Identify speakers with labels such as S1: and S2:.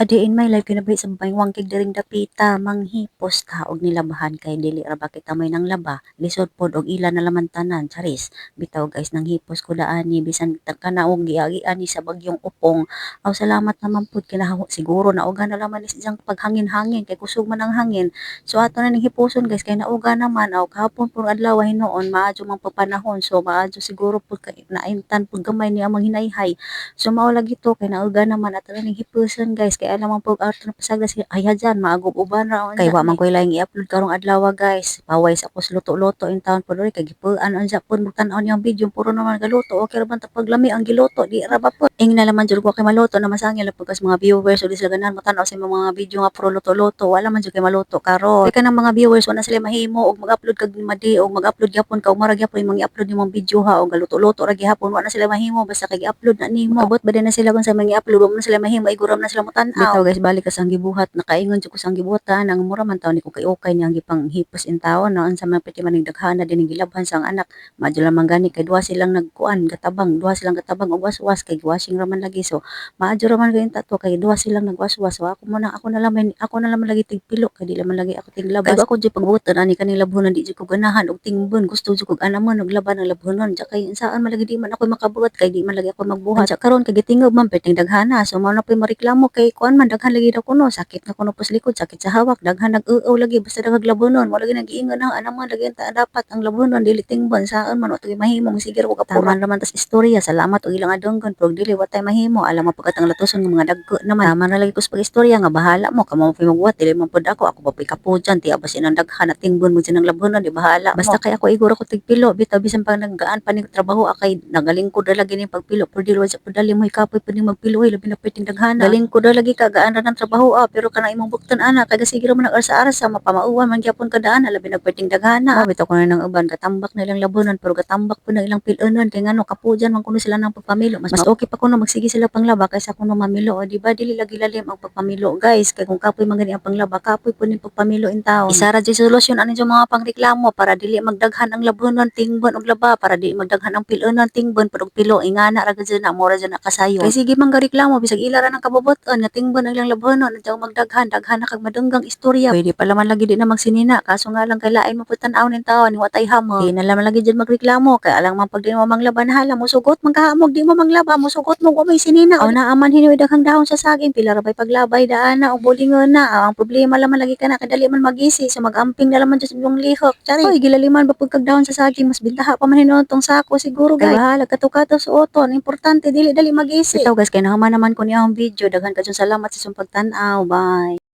S1: A day in my life kinabuhi sa babaeng kay diring dapita manghipos ta og nilabahan kay dili ra bakit amoy nang laba? Lisod pod og ila na laman tanan charis. Bitaw guys nang hipos ko daani bisan kana og giagi ani sa bagyong upong. Aw salamat naman pod kinahaw siguro nauga na laman ni siyang paghangin-hangin kay kusog man ang hangin. So ato na ning hipuson guys kay nauga naman aw kahapon pud adlaw hinuon maadyo man papanahon. So maadyo siguro pud kay naintan pud gamay ni among hinayhay. So mao lagi to kay nauga naman ato na ning hipuson guys kay alam man pug ato na pasagda si ay dyan maagob uban ra kay wa man koy laing i-upload karong adlaw guys. Paway sa kus luto-luto in town ori kay gipuan unsa pud mugtan-aw niyang video puro naman galuto okay ra man ta paglami ang giluto di ra ba pud ing na laman jud ko kay maluto na masangil pagkas mga viewers o di sila ganahan mo tan-aw sa mga video nga puro luto-luto wala man jud kay maluto karon. Kay kanang mga viewers wala sila mahimo og mag-upload kag madi og mag-upload gyapon ka umara gyapon imong i-upload nimong video ha og galuto-luto ra gihapon wala na sila mahimo basta kay i-upload na nimo. Abot ba din na sila kung sa mga i-upload man na sila mahimo iguram na sila mo tan-aw bitaw guys balik ka sa ang gibuhat. Nakaingon jud ko sa ang gibuhatan. Ang mura man taw ni ko kay okay niyang gipang hipos in taon no? Unsa man piti man ning daghana din gilabhan sa ang anak. Madyo lang man gani kay duha silang nagkuan gatabang duha silang gatabang og waswas kay washing ra man lagi. So maadyo ra man gayud tato kay duha silang nagwaswas. So ako man ako na lang man ako na lang man lagi tigpilo kay di man lagi ako tiglabas kay ako jud pagbuotan ani kanang labhonan di jud ko ganahan og tingbon gusto jud ko anamon og laban ang labhonon ja kay saan man lagi di man ako makabuhat kay di man lagi ako magbuhat. Ja karon kay gitingob man perting daghana. So mao na poy mareklamo kay kuan man daghan lagi daw kuno sakit na kuno pus likod sakit sa hawak daghan nag-uaw lagi basta daghang labonon wala lagi nag-iingon ang anamon lagi ta dapat ang labonon dili tingbon saan man wa mahimong sige ko kapuran naman tas istorya salamat og ilang adunggon pero dili wa tay mahimo alam mo pagkat ang latuson ng mga dagko naman. Tama na lagi ko sa pag-istorya nga bahala mo kamo mo magbuhat dili man pud ako ako pa poy kapujan ti abas inang daghan na tingbon mo sinang labonon di bahala basta kay ako iguro ko tigpilo bitaw bisan pag naggaan pa ni trabaho akay nagalingkod ra lagi ni pagpilo pero dili wa sa pudali mo ikapoy pud ni magpilo ay labi na pwedeng daghana. Galingkod ra lagi ka gaan ra ng trabaho ah. Pero kana imong bukton ana. Kay sige ra man nag-arsa-arsa mapamauwan man gyapon kada ana labi na pwedeng daghana ah, bitaw ko na nang uban katambak na ilang labonon pero katambak po na ilang pilonon kay ngano kapujan man kuno sila ng pagpamilo. Mas, mas okay pa kuno magsige sila panglaba kaysa kuno mamilo o di ba dili lagi lalim ang pagpamilo guys. Kay kung kapoy man gani ang panglaba kapoy po ni pagpamilo in taon isara jud solusyon ani sa mga pangreklamo para dili magdaghan ang labonon tingbon og laba. Para dili magdaghan ang pilonon tingbon pero pilo ingana ra gud na mora na kasayo kay sige man reklamo. Bisag ila ra ng kabubuton nga tingbon ang ilang labonon at magdaghan daghan na kag madunggang istorya. Pwede pa laman lagi di na magsinina kaso nga lang kay lain mo putan-aw ning taon ni watay hamo di na laman lagi jud magreklamo kay alang man pag di mo manglaban hala mo sugot man kahamog di mo manglaba mo sugot mo may sinina o naaman hinoy daghang dahon sa saging pila ra bay paglabay daana o bulingon na. Ang problema laman lagi kana kadali man magisi so magamping na laman sa imong lihok. Chari oy gilaliman ba pag kag dahon sa saging mas bintaha pa man hinuon tong sako siguro guys. bahala katukato sa oton importante dili dali magisi. Ito guys kay naman naman ko niya ang video daghan ka salamat sa inyong pagtan-aw. Bye